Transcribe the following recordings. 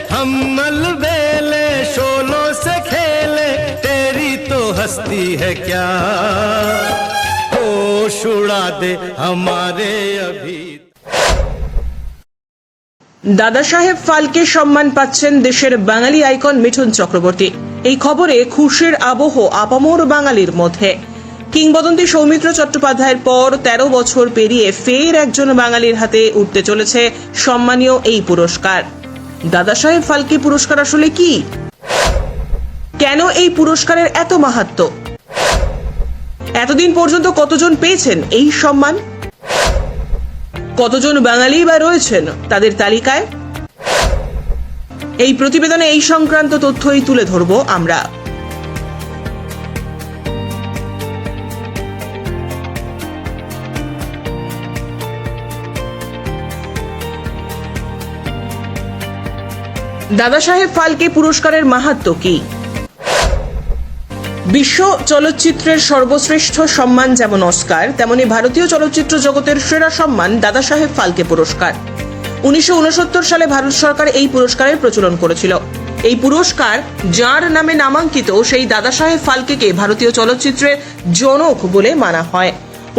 हम अलबेले शोलों से खेले तेरी तो हस्ती है क्या होश उड़ा दे हमारे अभी দাদা সাহেব ফালকে সম্মান পাচ্ছেন দেশের বাঙালি আইকন মিঠুন চক্রবর্তী এই খবরে খুশির আবহ আপামর বাঙালির মধ্যে কিংবদন্তি সৌমিত্র চট্টোপাধ্যায়ের পর তেরো বছর পেরিয়ে ফের একজন বাঙালির হাতে উঠতে চলেছে সম্মানীয় এই পুরস্কার দাদা সাহেব ফালকে পুরস্কার আসলে কি? কেন এই পুরস্কারের এত মাহাত্ম্য এতদিন পর্যন্ত কতজন পেয়েছেন এই সম্মান? কতজন বাঙালি বা রয়েছেন তাদের তালিকায়? এই প্রতিবেদনে এই সংক্রান্ত তথ্যই তুলে ধরব আমরা। দাদা সাহেব ফালকে পুরস্কারের মাহাত্ম্য কি? বিশ্ব চলচ্চিত্রের সর্বশ্রেষ্ঠ সম্মান যেমন অস্কার, তেমনি ভারতীয় চলচ্চিত্র জগতের সেরা সম্মান দাদা সাহেব ফালকে পুরস্কার। উনিশশো উনসত্তর সালে ভারত সরকার এই পুরস্কারের প্রচলন করেছিল। এই পুরস্কার যার নামে নামাঙ্কিত সেই দাদা সাহেব ফালকেকে ভারতীয় চলচ্চিত্রের জনক বলে মানা হয়।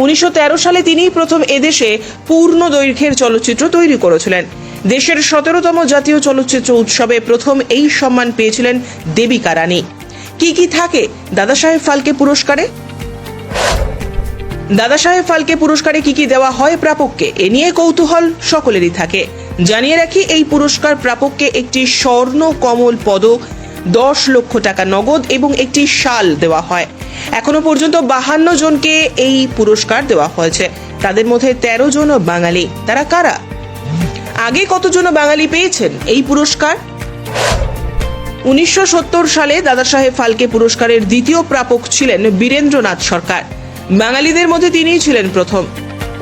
উনিশশো তেরো সালে তিনিই প্রথম এদেশে পূর্ণ দৈর্ঘ্যের চলচ্চিত্র তৈরি করেছিলেন। দেশের সতেরোতম জাতীয় চলচ্চিত্র উৎসবে প্রথম এই সম্মান পেয়েছিলেন দেবিকা রানী। কি কি থাকে দাদা সাহেব ফালকে পুরস্কারে? দাদা সাহেব ফালকে পুরস্কারে কি কি দেওয়া হয় প্রাপককে? এ নিয়ে কৌতূহল সকলেরই থাকে। জানিয়ে রাখি, এই পুরস্কার প্রাপককে একটি স্বর্ণ কমল পদক, দশ লক্ষ টাকা নগদ এবং একটি শাল দেওয়া হয়। এখনও পর্যন্ত বাহান্ন জনকে এই পুরস্কার দেওয়া হয়েছে। তাদের মধ্যে তেরো জন বাঙালি। তারা কারা? আগে কতজন বাঙালি পেয়েছেন এই পুরস্কার? উনিশশো সালে দাদা সাহেব ফালকে পুরস্কারের দ্বিতীয় প্রাপক ছিলেন বীরেন্দ্রনাথ সরকার। বাঙালিদের মধ্যে তিনিই ছিলেন প্রথম।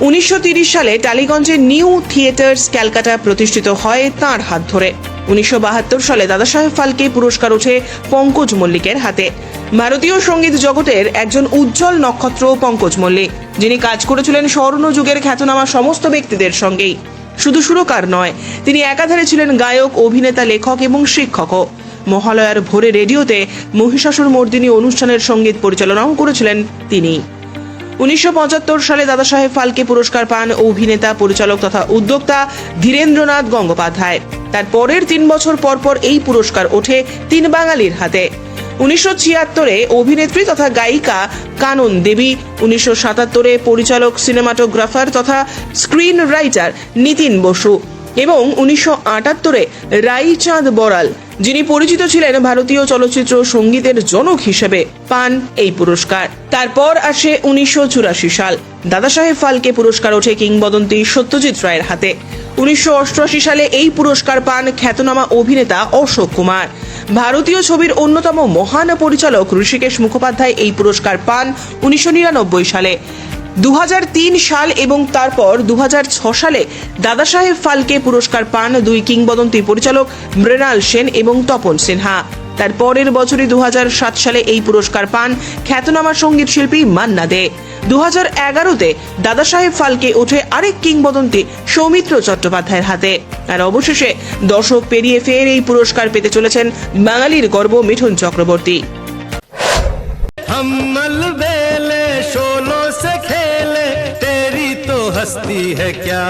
উনিশশো সালে টালিগঞ্জে নিউ থিয়েটার্স ক্যালকাটা প্রতিষ্ঠিত হয় তাঁর হাত ধরে। উনিশশো বাহাত্তর সালে দাদা সাহেব ফালকে পুরস্কার ওঠে পঙ্কজ মল্লিকের হাতে। ভারতীয় সংগীত জগতের একজন উজ্জ্বল নক্ষত্র পঙ্কজ মল্লিক, যিনি কাজ করেছিলেন স্বর্ণযুগের খ্যাতনামা সমস্ত ব্যক্তিদের সঙ্গেই। শুধু সুরকার নয়, তিনি একাধারে ছিলেন গায়ক, অভিনেতা, লেখক এবং শিক্ষকও। মহালয়ার ভোরে রেডিওতে মহিষাসুর মর্দিনী অনুষ্ঠানের সংগীত পরিচালনাও করেছিলেন তিনি। উনিশশো পঁচাত্তর সালে দাদা সাহেব ফালকে পুরস্কার পান অভিনেতা, পরিচালক তথা উদ্যোক্তা ধীরেন্দ্রনাথ গঙ্গোপাধ্যায়। তার পরের তিন বছর পর পর এই পুরস্কার ওঠে তিন বাঙালির হাতে। উনিশশো ছিয়াত্তরে অভিনেত্রী তথা গায়িকা কানন দেবী, উনিশশো সাতাত্তরে পরিচালক সিনেমাটোগ্রাফার তথা স্ক্রিন রাইটার নিতিন বসু। এবং উনিশশো আটাত্তরে রাইচাঁদ বড়াল যিনি পরিচিত ছিলেন ভারতীয় চলচ্চিত্র সঙ্গীতের জনক হিসেবে, পান এই পুরস্কার। তারপর আসে উনিশশো চুরাশি সাল। দাদা সাহেব ফালকে পুরস্কার ওঠে কিংবদন্তি সত্যজিৎ রায়ের হাতে। উনিশশো অষ্টআশি সালে এই পুরস্কার পান খ্যাতনামা অভিনেতা অশোক কুমার। ভারতীয় ছবির অন্যতম মহান পরিচালক ঋষিকেশ মুখোপাধ্যায় এই পুরস্কার পান উনিশশো নিরানব্বই সালে। দু হাজার তিন সাল এবং তারপর দু সালে দাদা সাহেব ফালকে পুরস্কার পান দুই কিংবদন্তি পরিচালক মৃণাল সেন এবং তপন সিনহা। তার পরের বছরই দু সালে এই পুরস্কার পান খ্যাতনামা সংগীত শিল্পী মান্না দে। দু হাজার এগারোতে দাদা সাহেব ফালকে ওঠে আরেক কিংবদন্তি সৌমিত্র চট্টোপাধ্যায়ের হাতে। আর অবশেষে দশক পেরিয়ে ফের এই পুরস্কার পেতে চলেছেন বাঙালির গর্ব মিঠুন চক্রবর্তী। हस्ती है क्या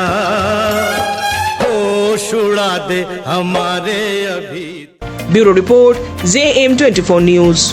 ओ छुड़ा दे हमारे अभी bureau report J M twenty four news